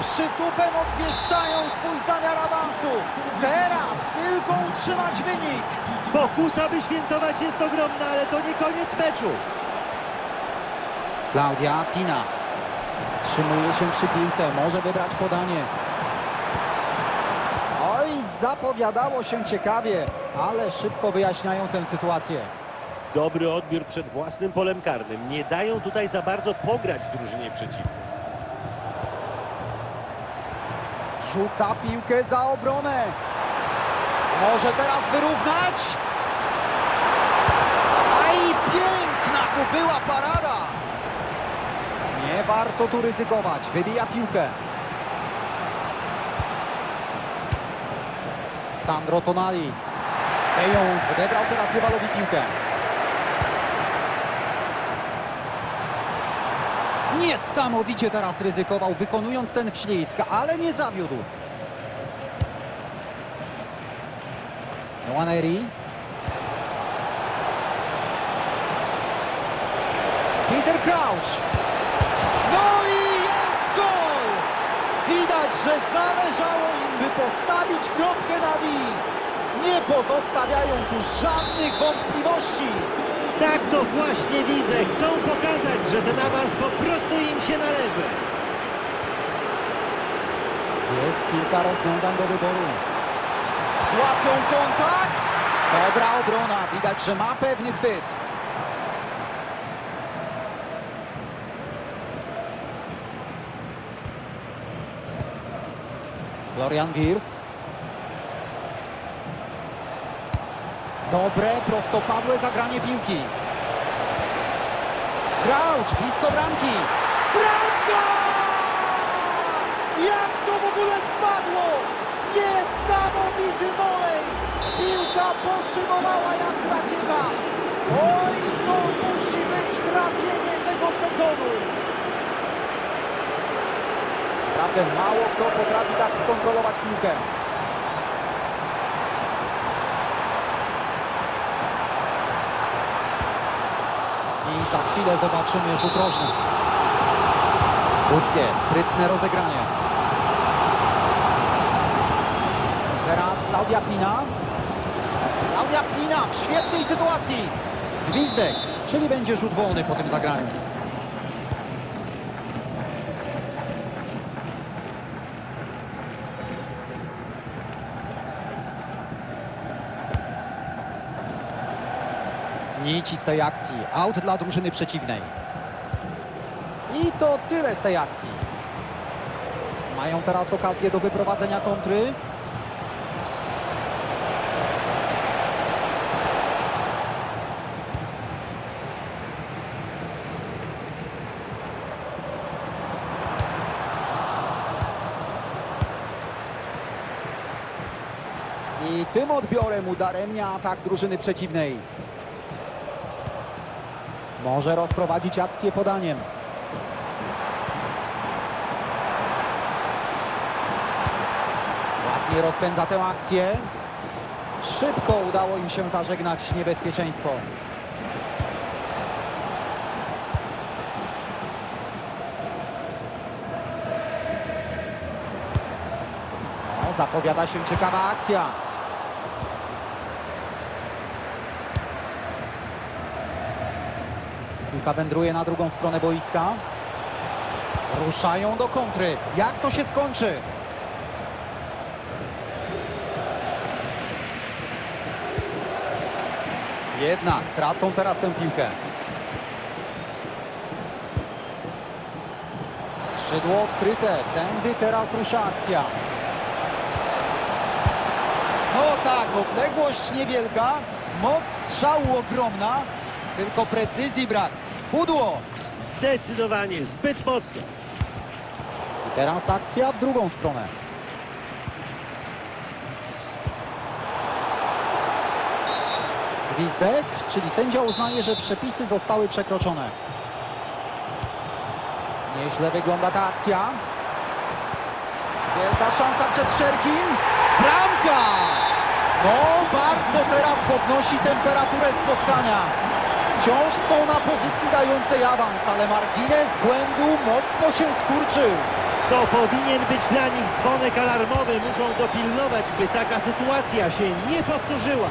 Przytupem obwieszczają swój zamiar awansu. Teraz tylko utrzymać wynik. Pokusa, by świętować jest ogromna, ale to nie koniec meczu. Klaudia Pina. Trzymuje się przy piłce, może wybrać podanie. Oj, zapowiadało się ciekawie, ale szybko wyjaśniają tę sytuację. Dobry odbiór przed własnym polem karnym. Nie dają tutaj za bardzo pograć drużynie przeciwnej. Rzuca piłkę za obronę. Może teraz wyrównać. A i piękna to była parada. Nie warto tu ryzykować. Wybija piłkę. Sandro Tonali. Teją odebrał teraz rywalowi piłkę. Niesamowicie teraz ryzykował, wykonując ten wślizg, ale nie zawiódł. Nwaneri. Peter Crouch. No i jest gol! Widać, że zależało im, by postawić kropkę nad i. Nie pozostawiają tu żadnych wątpliwości. Tak to właśnie widzę. Chcą pokazać, że ten awans po prostu im się należy. Jest kilka rozwiązań do wyboru. Złapią kontakt. Dobra obrona. Widać, że ma pewny chwyt. Florian Wirtz. Dobre, prostopadłe zagranie piłki. Crouch, blisko bramki. Bramka! Jak to w ogóle wpadło? Niesamowity wolej! Piłka poszybowała jak rakieta. Oj, to musi być trafienie tego sezonu. Naprawdę mało kto potrafi tak skontrolować piłkę. Za chwilę zobaczymy rzut rożny. Krótkie, sprytne rozegranie. Teraz Klaudia Pina. Klaudia Pina w świetnej sytuacji. Gwizdek, czyli będzie rzut wolny po tym zagraniu. Nici z tej akcji. Out dla drużyny przeciwnej. I to tyle z tej akcji. Mają teraz okazję do wyprowadzenia kontry. I tym odbiorem udaremnia atak drużyny przeciwnej. Może rozprowadzić akcję podaniem. Ładnie rozpędza tę akcję. Szybko udało im się zażegnać niebezpieczeństwo. No, zapowiada się ciekawa akcja. Piłka wędruje na drugą stronę boiska. Ruszają do kontry. Jak to się skończy? Jednak tracą teraz tę piłkę. Skrzydło odkryte. Tędy teraz rusza akcja. No tak, odległość niewielka. Moc strzału ogromna. Tylko precyzji brak. Pudło. Zdecydowanie zbyt mocno. I teraz akcja w drugą stronę. Gwizdek, czyli sędzia uznaje, że przepisy zostały przekroczone. Nieźle wygląda ta akcja. Wielka szansa przed Szerkim. Bramka! No, bardzo teraz podnosi temperaturę spotkania. Wciąż są na pozycji dającej awans, ale margines błędu mocno się skurczył. To powinien być dla nich dzwonek alarmowy. Muszą dopilnować, by taka sytuacja się nie powtórzyła.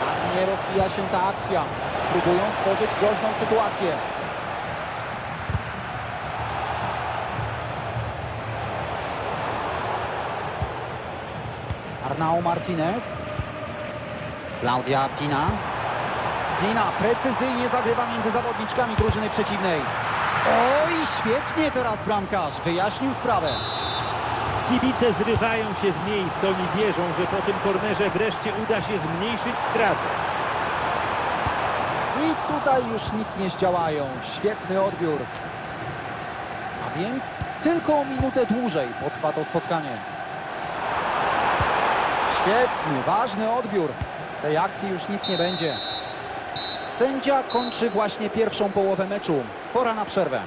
Tak nie rozwija się ta akcja. Spróbują stworzyć groźną sytuację. Arnau Martinez. Claudia Pina. Pina precyzyjnie zagrywa między zawodniczkami drużyny przeciwnej. Oj, świetnie teraz bramkarz wyjaśnił sprawę. Kibice zrywają się z miejsc. Oni wierzą, że po tym kornerze wreszcie uda się zmniejszyć straty. I tutaj już nic nie zdziałają. Świetny odbiór. A więc tylko o minutę dłużej potrwa to spotkanie. Świetny, ważny odbiór. Tej akcji już nic nie będzie. Sędzia kończy właśnie pierwszą połowę meczu. Pora na przerwę.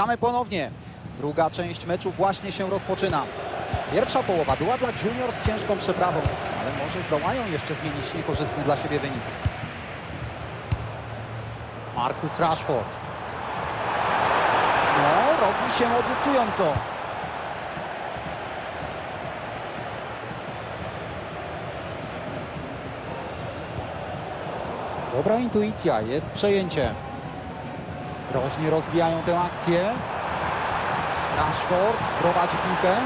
Witamy ponownie. Druga część meczu właśnie się rozpoczyna. Pierwsza połowa była dla junior z ciężką przeprawą, ale może zdołają jeszcze zmienić niekorzystny dla siebie wynik. Marcus Rashford. No, robi się obiecująco. Dobra intuicja, jest przejęcie. Groźnie rozwijają tę akcję. Rashford prowadzi piłkę.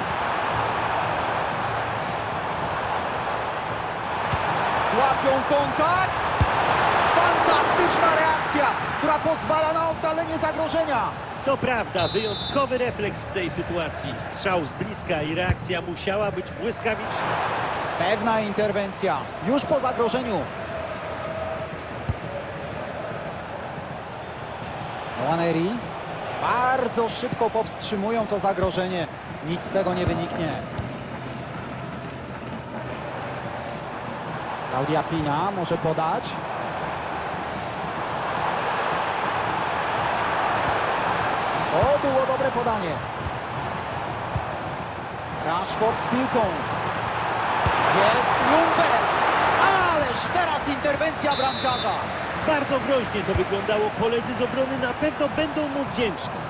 Złapią kontakt. Fantastyczna reakcja, która pozwala na oddalenie zagrożenia. To prawda, wyjątkowy refleks w tej sytuacji. Strzał z bliska i reakcja musiała być błyskawiczna. Pewna interwencja już po zagrożeniu. Nwaneri bardzo szybko powstrzymują to zagrożenie. Nic z tego nie wyniknie. Claudia Pina może podać. To było dobre podanie. Rashford z piłką. Jest Lumper! Ależ teraz interwencja bramkarza. Bardzo groźnie to wyglądało. Koledzy z obrony na pewno będą mu wdzięczni.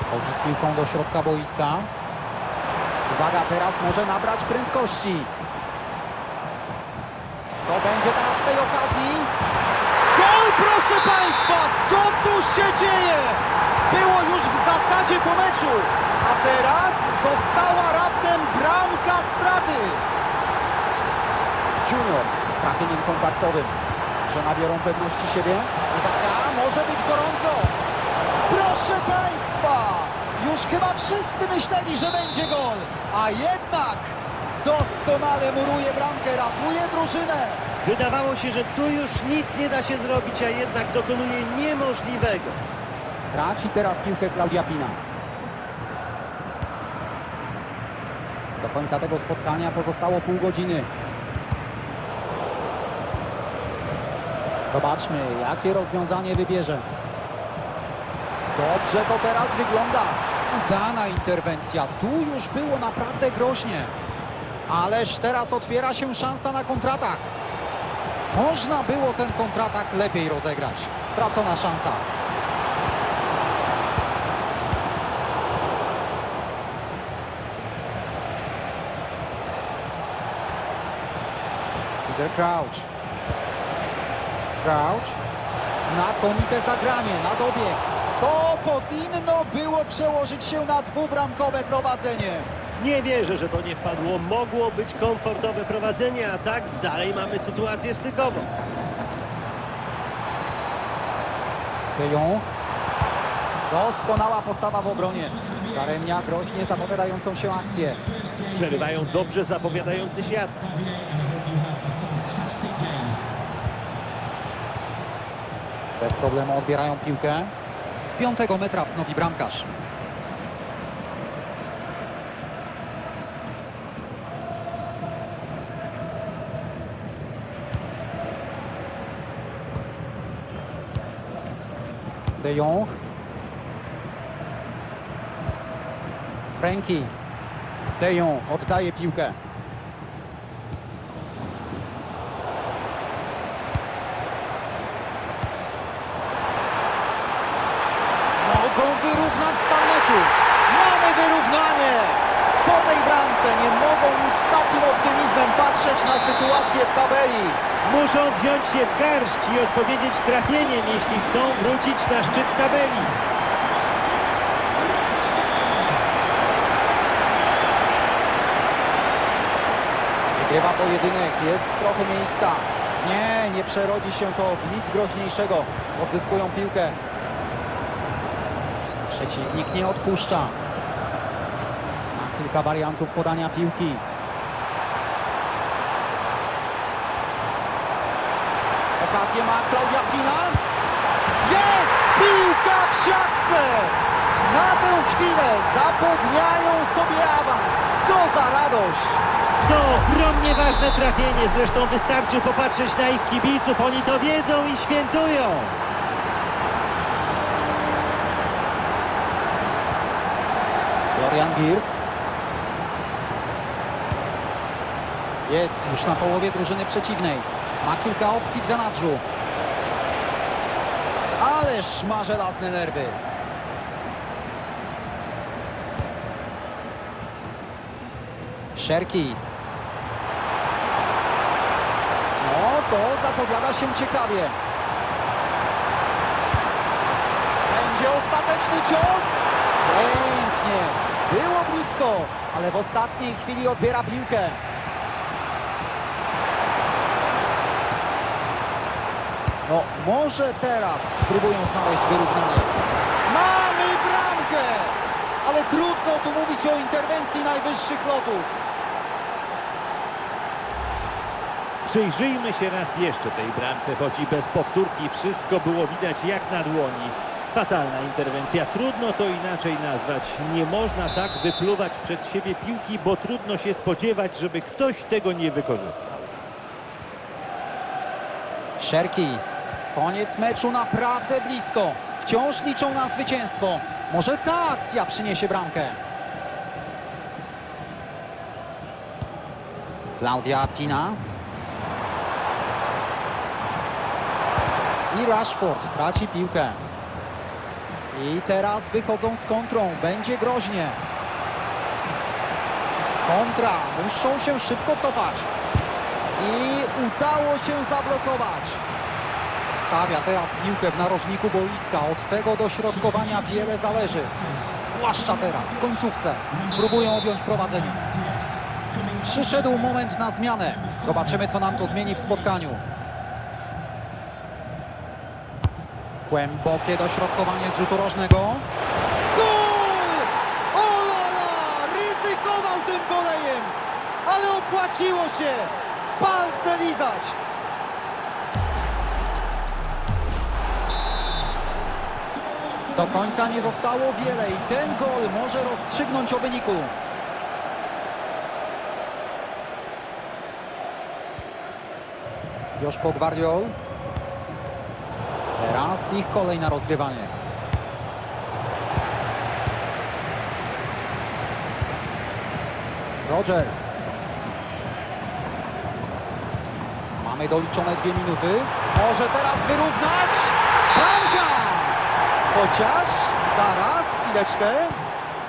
Schodzi z piłką do środka boiska. Uwaga, teraz może nabrać prędkości. Co będzie teraz z tej okazji? Gol, proszę Państwa! Co tu się dzieje? Było już w zasadzie po meczu, a teraz została raptem bramka straty. Juniors z trafieniem kontaktowym. Że nabiorą pewności siebie. Uwaga, może być gorąco. Proszę Państwa! Już chyba wszyscy myśleli, że będzie gol. A jednak doskonale muruje bramkę, ratuje drużynę. Wydawało się, że tu już nic nie da się zrobić, a jednak dokonuje niemożliwego. Traci teraz piłkę Klaudia Pina. Do końca tego spotkania pozostało pół godziny. Zobaczmy, jakie rozwiązanie wybierze. Dobrze to teraz wygląda. Udana interwencja. Tu już było naprawdę groźnie. Ależ teraz otwiera się szansa na kontratak. Można było ten kontratak lepiej rozegrać. Stracona szansa. Peter Crouch. Crouch. Znakomite zagranie na dobieg. To powinno było przełożyć się na dwubramkowe prowadzenie. Nie wierzę, że to nie wpadło. Mogło być komfortowe prowadzenie, a tak dalej mamy sytuację stykową. Jong. Doskonała postawa w obronie. Daremnia groźnie zapowiadającą się akcję. Przerywają dobrze zapowiadający się atak. Bez problemu odbierają piłkę. Z piątego metra wznowi bramkarz. De Jong. Frankie. De Jong oddaje piłkę. Mogą wyrównać stan meczu. Mamy wyrównanie. Po tej bramce nie mogą już z takim optymizmem patrzeć na sytuację w tabeli. Muszą wziąć się w garść i odpowiedzieć trafieniem, jeśli chcą wrócić na szczyt tabeli. Wygrywa pojedynek, jest trochę miejsca. Nie, nie przerodzi się to w nic groźniejszego. Odzyskują piłkę. Przeciwnik nie odpuszcza. Ma kilka wariantów podania piłki. Okazję ma Klaudia Pina. Jest! Piłka w siatce! Na tę chwilę zapewniają sobie awans. Co za radość! To ogromnie ważne trafienie, zresztą wystarczy popatrzeć na ich kibiców, oni to wiedzą i świętują. Florian Wirtz. Jest już na połowie drużyny przeciwnej. Ma kilka opcji w zanadrzu. Ależ ma żelazne nerwy. Szerki. No to zapowiada się ciekawie. Będzie ostateczny cios. Pięknie. Było blisko, ale w ostatniej chwili odbiera piłkę. No, może teraz spróbują znaleźć wyrównanie. Mamy bramkę! Ale trudno tu mówić o interwencji najwyższych lotów. Przyjrzyjmy się raz jeszcze tej bramce, choć i bez powtórki wszystko było widać jak na dłoni. Fatalna interwencja, trudno to inaczej nazwać. Nie można tak wypluwać przed siebie piłki, bo trudno się spodziewać, żeby ktoś tego nie wykorzystał. Szerki. Koniec meczu naprawdę blisko. Wciąż liczą na zwycięstwo. Może ta akcja przyniesie bramkę. Klaudia Pina. I Rashford traci piłkę. I teraz wychodzą z kontrą. Będzie groźnie. Kontra. Muszą się szybko cofać. I udało się zablokować. Stawia teraz piłkę w narożniku boiska. Od tego dośrodkowania wiele zależy. Zwłaszcza teraz, w końcówce. Spróbują objąć prowadzenie. Przyszedł moment na zmianę. Zobaczymy, co nam to zmieni w spotkaniu. Głębokie dośrodkowanie z rzutu rożnego. Gol! Olala! Ryzykował tym golejem, ale opłaciło się. Palce lizać. Do końca nie zostało wiele i ten gol może rozstrzygnąć o wyniku. Joszko Gwardiol. Teraz ich kolej na rozgrywanie. Rogers. Mamy doliczone dwie minuty. Może teraz wyrównać. Bramka! Chociaż, zaraz, chwileczkę.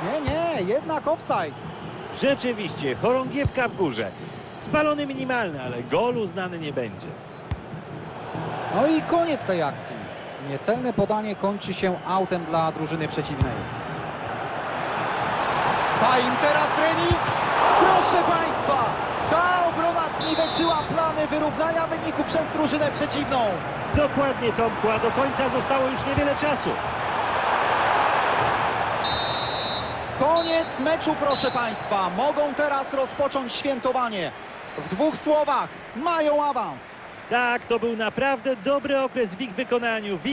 Nie, nie, jednak offside. Rzeczywiście, chorągiewka w górze. Spalony minimalny, ale gol uznany nie będzie. No i koniec tej akcji. Niecelne podanie kończy się autem dla drużyny przeciwnej. Ta im teraz remis! Proszę Państwa! Obrona zniweczyła plany wyrównania wyniku przez drużynę przeciwną. Dokładnie, Tomku, do końca zostało już niewiele czasu. Koniec meczu, proszę Państwa. Mogą teraz rozpocząć świętowanie. W dwóch słowach, mają awans. Tak, to był naprawdę dobry okres w ich wykonaniu.